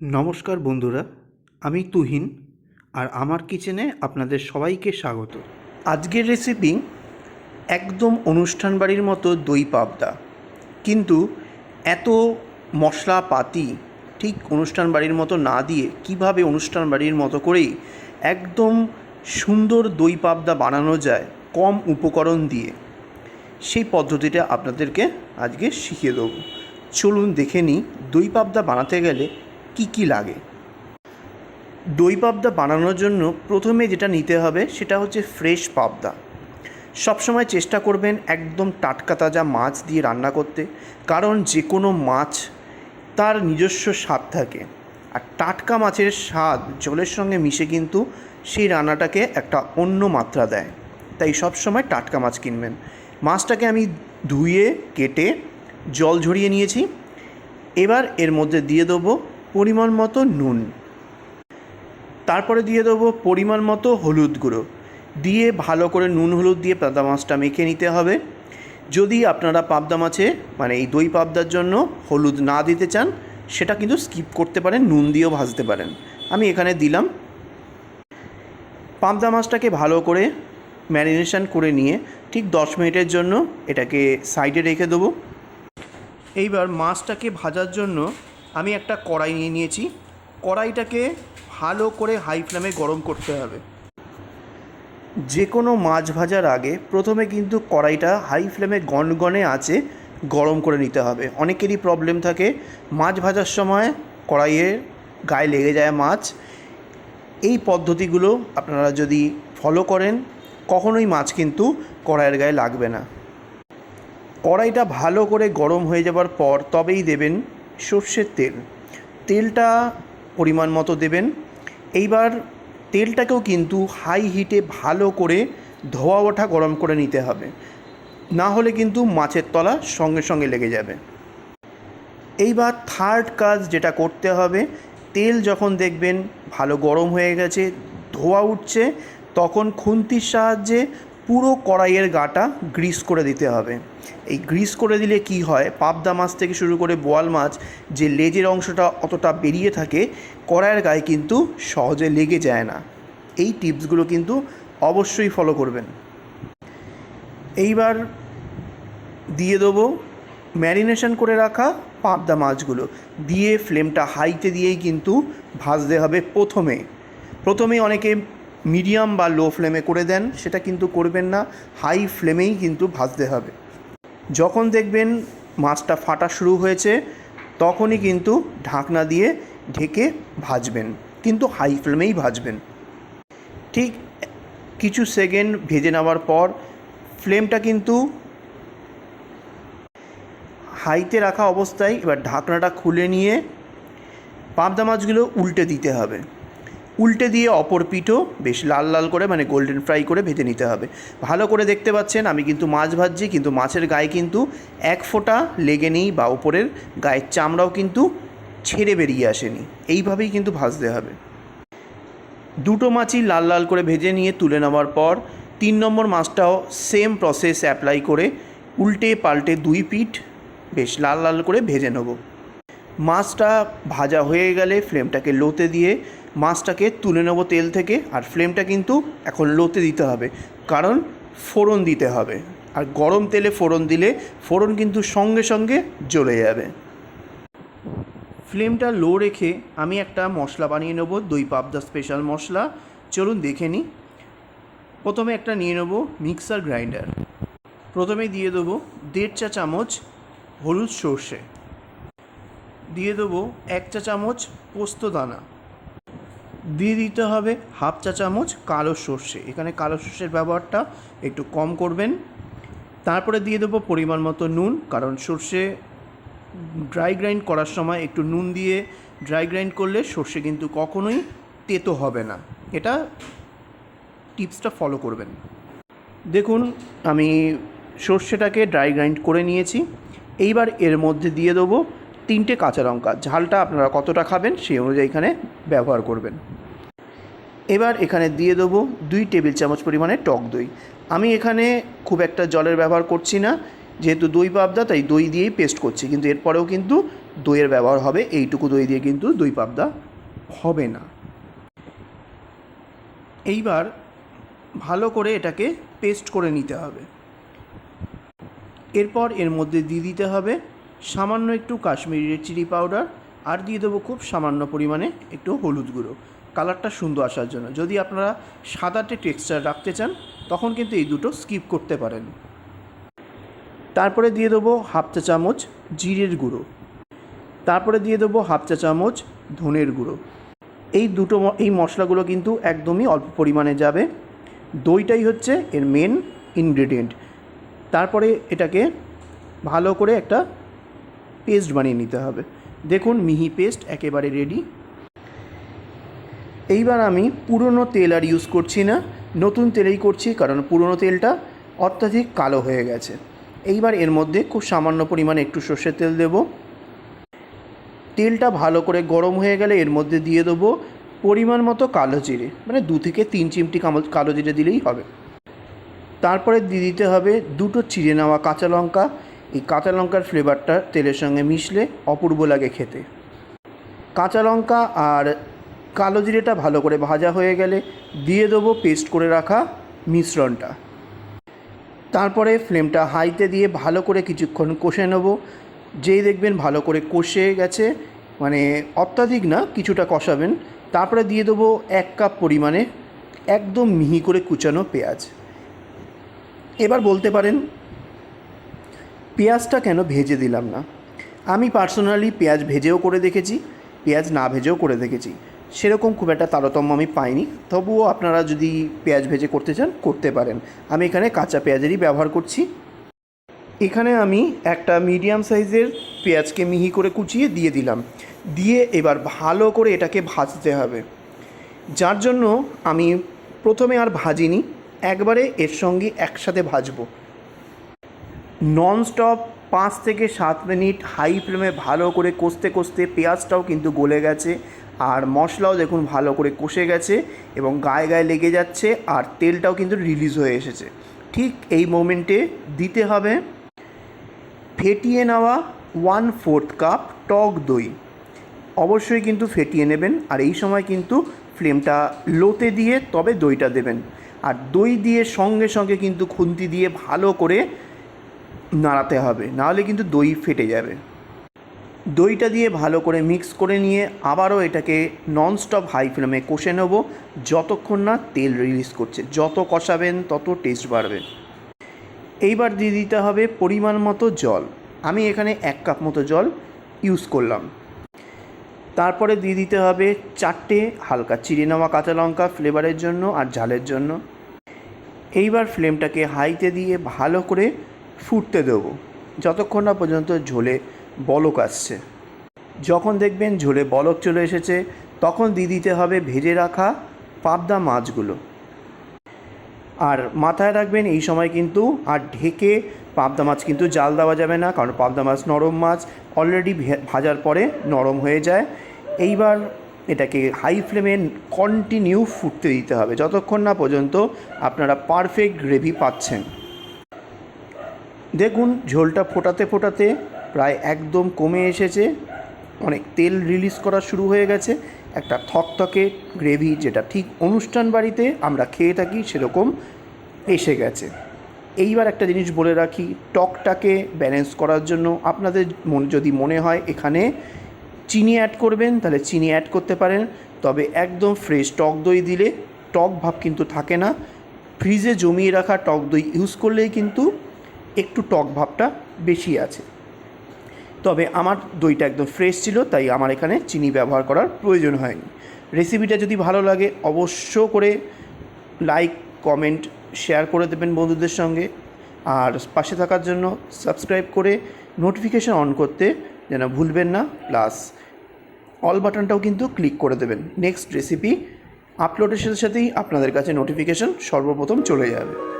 নমস্কার বন্ধুরা, আমি তুহিন আর আমার কিচেনে আপনাদের সবাইকে স্বাগত। আজকের রেসিপি একদম অনুষ্ঠান বাড়ির মতো দই পাবদা। কিন্তু এত মশলাপাতি ঠিক অনুষ্ঠান বাড়ির মতো না দিয়ে কীভাবে অনুষ্ঠান বাড়ির মতো করেই একদম সুন্দর দই পাবদা বানানো যায় কম উপকরণ দিয়ে, সেই পদ্ধতিটা আপনাদেরকে আজকে শিখিয়ে দেবো। চলুন দেখে নিই দই পাবদা বানাতে গেলে কি কি লাগে? দই পাবদা বানানোর জন্য প্রথমে যেটা নিতে হবে সেটা হচ্ছে ফ্রেশ পাবদা। সবসময় চেষ্টা করবেন একদম টাটকা তাজা মাছ দিয়ে রান্না করতে, কারণ যে কোনো মাছ তার নিজস্ব স্বাদ থাকে। আর টাটকা মাছের স্বাদ জলের সঙ্গে মিশে কিন্তু সেই রান্নাটাকে একটা অন্য মাত্রা দেয়। তাই সবসময় টাটকা মাছ কিনবেন। মাছটাকে আমি ধুয়ে, কেটে, জল ঝরিয়ে নিয়েছি। এবার এর মধ্যে দিয়ে দেবো পরিমাণ মতো নুন। তারপরে দিয়ে দেবো পরিমাণ মতো হলুদ গুঁড়ো। দিয়ে ভালো করে নুন হলুদ দিয়ে পাবদা মাছটা মেখে নিতে হবে। যদি আপনারা পাবদা মাছে মানে এই দই পাবদার জন্য হলুদ না দিতে চান, সেটা কিন্তু স্কিপ করতে পারেন, নুন দিয়েও ভাজতে পারেন। আমি এখানে দিলাম। পাবদা মাছটাকে ভালো করে ম্যারিনেশন করে নিয়ে ঠিক দশ মিনিটের জন্য এটাকে সাইডে রেখে দেবো। এইবার মাছটাকে ভাজার জন্য আমি একটা কড়াই নিয়ে নিয়েছি। কড়াইটাকে ভালো করে হাই ফ্লেমে গরম করতে হবে। যে কোনো মাছ ভাজার আগে প্রথমে কিন্তু কড়াইটা হাই ফ্লেমে গনগনে আছে গরম করে নিতে হবে। অনেকেরই প্রবলেম থাকে। মাছ ভাজার সময় কড়াইয়ের গায়ে লেগে যায় মাছ। এই পদ্ধতিগুলো আপনারা যদি ফলো করেন, কখনোই মাছ কিন্তু কড়াইয়ের গায়ে লাগবে না। কড়াইটা ভালো করে গরম হয়ে যাবার পর তবেই দেবেন সর্ষের তেল। তেলটা পরিমাণ মতো দেবেন। এইবার তেলটাকেও কিন্তু হাই হিটে ভালো করে ধোয়া ওঠা গরম করে নিতে হবে। না হলে কিন্তু মাছের তলা সঙ্গে সঙ্গে লেগে যাবে। এইবার থার্ড কাজ যেটা করতে হবে, তেল যখন দেখবেন ভালো গরম হয়ে গেছে, ধোয়া উঠছে, তখন খুন্তির সাহায্যে পুরো কড়াইয়ের গাটা গ্রিস করে দিতে হবে। এই গ্রিস করে দিলে কি হয়? পাবদা মাছ থেকে শুরু করে বোয়াল মাছ, যে লেজের অংশটা অতটা বেরিয়ে থাকে, কড়াইয়ের গায়ে কিন্তু সহজে লেগে যায় না। এই টিপসগুলো কিন্তু অবশ্যই ফলো করবেন। এইবার দিয়ে দেবো ম্যারিনেশন করে রাখা পাবদা মাছগুলো। দিয়ে ফ্লেমটা হাইতে দিয়েই কিন্তু ভাজতে হবে প্রথমে। প্রথমে অনেকে মিডিয়াম বা লো ফ্লেমে করে দেন, সেটা কিন্তু করবেন না। হাই ফ্লেমেই কিন্তু ভাজতে হবে। যখন দেখবেন মাছটা ফাটা শুরু হয়েছে, তখনই কিন্তু ঢাকনা দিয়ে ঢেকে ভাজবেন, কিন্তু হাই ফ্লেমেই ভাজবেন। ঠিক কিছু সেকেন্ড ভেজে নেওয়ার পর ফ্লেমটা কিন্তু হাইতে রাখা অবস্থায় এবার ঢাকনাটা খুলে নিয়ে পাবদা মাছগুলো উল্টে দিতে হবে। উল্টে দিয়ে অপর পিঠও বেশ লাল লাল করে মানে গোল্ডেন ফ্রাই করে ভেজে নিতে হবে। ভালো করে দেখতে পাচ্ছেন, আমি কিন্তু মাছ ভাজছি, কিন্তু মাছের গায়ে কিন্তু এক ফোঁটা লেগে নেই বা ওপরের গায়ের চামড়াও কিন্তু ছেড়ে বেরিয়ে আসেনি। এইভাবেই কিন্তু ভাজতে হবে। দুটো মাছই লাল লাল করে ভেজে নিয়ে তুলে নেওয়ার পর, তিন নম্বর মাছটাও সেম প্রসেস অ্যাপ্লাই করে উল্টে পাল্টে দুই পিঠ বেশ লাল লাল করে ভেজে নেব। মাছটা ভাজা হয়ে গেলে ফ্লেমটাকে লোতে দিয়ে মাছটাকে তুলে নেব তেল থেকে, আর ফ্লেমটা কিন্তু এখন লোতে দিতে হবে, কারণ ফোড়ন দিতে হবে। আর গরম তেলে ফোড়ন দিলে ফোড়ন কিন্তু সঙ্গে সঙ্গে জ্বলে যাবে। ফ্লেমটা লো রেখে আমি একটা মশলা বানিয়ে নেব, দই পাবদা স্পেশাল মশলা। চলুন দেখে নিই। প্রথমে একটা নিয়ে নেব মিক্সার গ্রাইন্ডার। প্রথমে দিয়ে দেবো দেড় চা চামচ হলুদ সর্ষে। দিয়ে দেবো এক চা চামচ পোস্ত দানা। দিয়ে দিতে হবে হাফ চা চামচ কালো সর্ষে। এখানে কালো সর্ষের ব্যবহারটা একটু কম করবেন। তারপরে দিয়ে দেবো পরিমাণ মতো নুন, কারণ সর্ষে ড্রাই গ্রাইন্ড করার সময় একটু নুন দিয়ে ড্রাই গ্রাইন্ড করলে সর্ষে কিন্তু কখনোই তেতো হবে না। এটা টিপসটা ফলো করবেন। দেখুন, আমি সর্ষেটাকে ড্রাই গ্রাইন্ড করে নিয়েছি। এইবার এর মধ্যে দিয়ে দেবো তিনটে কাঁচা লঙ্কা। ঝালটা আপনারা কতটা খাবেন সেই অনুযায়ী এখানে ব্যবহার করবেন। এবার এখানে দিয়ে দেবো দুই টেবিল চামচ পরিমাণে টক দই। আমি এখানে খুব একটা জলের ব্যবহার করছি না, যেহেতু দই পাবদা, তাই দই দিয়েই পেস্ট করছি। কিন্তু এরপরেও কিন্তু দইয়ের ব্যবহার হবে, এইটুকু দই দিয়ে কিন্তু দই পাবদা হবে না। এইবার ভালো করে এটাকে পেস্ট করে নিতে হবে। এরপর এর মধ্যে দিয়ে দিতে হবে সামান্য একটু কাশ্মীরি রেড চিলি পাউডার আর দিয়ে দেবো খুব সামান্য পরিমাণে একটু হলুদ গুঁড়ো। কালারটা সুন্দর আসার জন্য। যদি আপনারা সাদাটে টেক্সচার রাখতে চান, তখন কিন্তু এই দুটো স্কিপ করতে পারেন। তারপরে দিয়ে দেবো হাফ চা চামচ জিরের গুঁড়ো। তারপরে দিয়ে দেবো হাফ চা চামচ ধনের গুঁড়ো। এই দুটো এই মশলাগুলো কিন্তু একদমই অল্প পরিমাণে যাবে। দইটাই হচ্ছে এর মেন ইনগ্রেডিয়েন্ট তারপরে এটাকে ভালো করে একটা পেস্ট বানিয়ে নিতে হবে। দেখুন, মিহি পেস্ট একেবারে রেডি এইবার আমি পুরনো তেল আর ইউজ করছি না। নতুন তেলেই করছি কারণ পুরনো তেলটা অত্যাধিক কালো হয়ে গেছে। এইবার এর মধ্যে খুব সামান্য পরিমাণে একটু সর্ষের তেল দেবো। তেলটা ভালো করে গরম হয়ে গেলে এর মধ্যে দিয়ে দেবো পরিমাণ মতো কালো জিরে। মানে দু থেকে তিন চিমটি কালো জিরে দিলেই হবে। তারপরে দিয়ে দিতে হবে দুটো চিড়ে নেওয়া কাঁচা লঙ্কা এই কাঁচা লঙ্কার ফ্লেভারটা তেলের সঙ্গে মিশলে অপূর্ব লাগে খেতে। কাঁচা লঙ্কা আর কালো জিরেটা ভালো করে ভাজা হয়ে গেলে দিয়ে দেবো পেস্ট করে রাখা মিশ্রণটা। তারপরে ফ্লেমটা হাইতে দিয়ে ভালো করে কিছুক্ষণ কষে নেব। যেই দেখবেন ভালো করে কষে গেছে মানে অত্যাধিক না, কিছুটা কষাবেন। তারপরে দিয়ে দেবো এক কাপ পরিমাণে একদম মিহি করে কুচানো পেঁয়াজ। এবার বলতে পারেন পেঁয়াজটা কেন ভেজে দিলাম না? আমি পার্সোনালি পেঁয়াজ ভেজেও করে দেখেছি, পেঁয়াজ না ভেজেও করে দেখেছি। সেরকম খুব একটা তারতম্য আমি পাইনি। তবুও আপনারা যদি পেঁয়াজ ভেজে করতে চান, করতে পারেন। আমি এখানে কাঁচা পেঁয়াজেরই ব্যবহার করছি। এখানে আমি একটা মিডিয়াম সাইজের পেঁয়াজকে মিহি করে কুচিয়ে দিয়ে দিলাম। দিয়ে এবার ভালো করে এটাকে ভাজতে হবে। যার জন্য আমি প্রথমে আর ভাজিনি, একবারে এর সঙ্গে একসাথে ভাজবো। ননস্টপ পাঁচ থেকে সাত মিনিট হাই ফ্লেমে ভালো করে কষতে কষতে পেঁয়াজটাও কিন্তু গলে গেছে। আর মশলাও দেখুন ভালো করে কষে গেছে এবং গায়ে গায়ে লেগে যাচ্ছে আর তেলটাও কিন্তু রিলিজ হয়ে এসেছে। ঠিক এই মোমেন্টে দিতে হবে ফেটিয়ে নেওয়া ওয়ান ফোর্থ কাপ টক দই। অবশ্যই কিন্তু ফেটিয়ে নেবেন আর এই সময় কিন্তু ফ্লেমটা লোতে দিয়ে তবে দইটা দেবেন। আর দই দিয়ে সঙ্গে সঙ্গে কিন্তু খুন্তি দিয়ে ভালো করে নাড়াতে হবে, নাহলে কিন্তু দই ফেটে যাবে। দইটা দিয়ে ভালো করে মিক্স করে নিয়ে আবারও এটাকে ননস্টপ হাই ফ্লেমে কষে নেব, যতক্ষণ না তেল রিলিজ করছে। যত কষাবেন, তত টেস্ট বাড়বে। এইবার দিয়ে দিতে হবে পরিমাণ মতো জল। আমি এখানে এক কাপ মতো জল ইউজ করলাম। তারপরে দিয়ে দিতে হবে চারটে হালকা চিড়ে নেওয়া কাঁচা লঙ্কা ফ্লেভারের জন্য আর ঝালের জন্য। এইবার ফ্লেমটাকে হাইতে দিয়ে ভালো করে ফুটতে দেবো। যতক্ষণ না পর্যন্ত ঝোলে বলক আসছে। যখন দেখবেন ঝোলে বলক চলে এসেছে, তখন দিয়ে দিতে হবে ভেজে রাখা পাবদা মাছগুলো। আর মাথায় রাখবেন, এই সময় কিন্তু আর ঢেকে পাবদা মাছ কিন্তু জাল দেওয়া যাবে না, কারণ পাবদা মাছ নরম মাছ অলরেডি ভাজার পরে নরম হয়ে যায়। এইবার এটাকে হাই ফ্লেমে কন্টিনিউ ফুটতে দিতে হবে। যতক্ষণ না পর্যন্ত আপনারা পারফেক্ট গ্রেভি পাচ্ছেন। দেখুন, ঝোলটা ফোটাতে ফোটাতে প্রায় একদম কমে এসেছে। অনেক তেল রিলিজ করা শুরু হয়ে গেছে। একটা থকথকে গ্রেভি যেটা ঠিক অনুষ্ঠান বাড়িতে আমরা খেয়ে থাকি সেরকম এসে গেছে। এইবার একটা জিনিস বলে রাখি, টকটাকে ব্যালেন্স করার জন্য আপনাদের মন যদি মনে হয় এখানে চিনি অ্যাড করবেন, তাহলে চিনি অ্যাড করতে পারেন। তবে একদম ফ্রেশ টক দই দিলে টক ভাব কিন্তু থাকে না। ফ্রিজে জমিয়ে রাখা টক দই ইউজ করলেই কিন্তু একটু টক ভাবটা বেশি আছে। তবে আমার দইটা একদম ফ্রেশ ছিল, তাই আমার এখানে চিনি ব্যবহার করার প্রয়োজন হয়নি। রেসিপিটা যদি ভালো লাগে, অবশ্য করে লাইক কমেন্ট শেয়ার করে দেবেন বন্ধুদের সঙ্গে। আর পাশে থাকার জন্য সাবস্ক্রাইব করে নোটিফিকেশান অন করতে যেন ভুলবেন না। প্লাস অল বাটনটাও কিন্তু ক্লিক করে দেবেন। নেক্সট রেসিপি আপলোডের সাথে সাথেই আপনাদের কাছে নোটিফিকেশান সর্বপ্রথম চলে যাবে।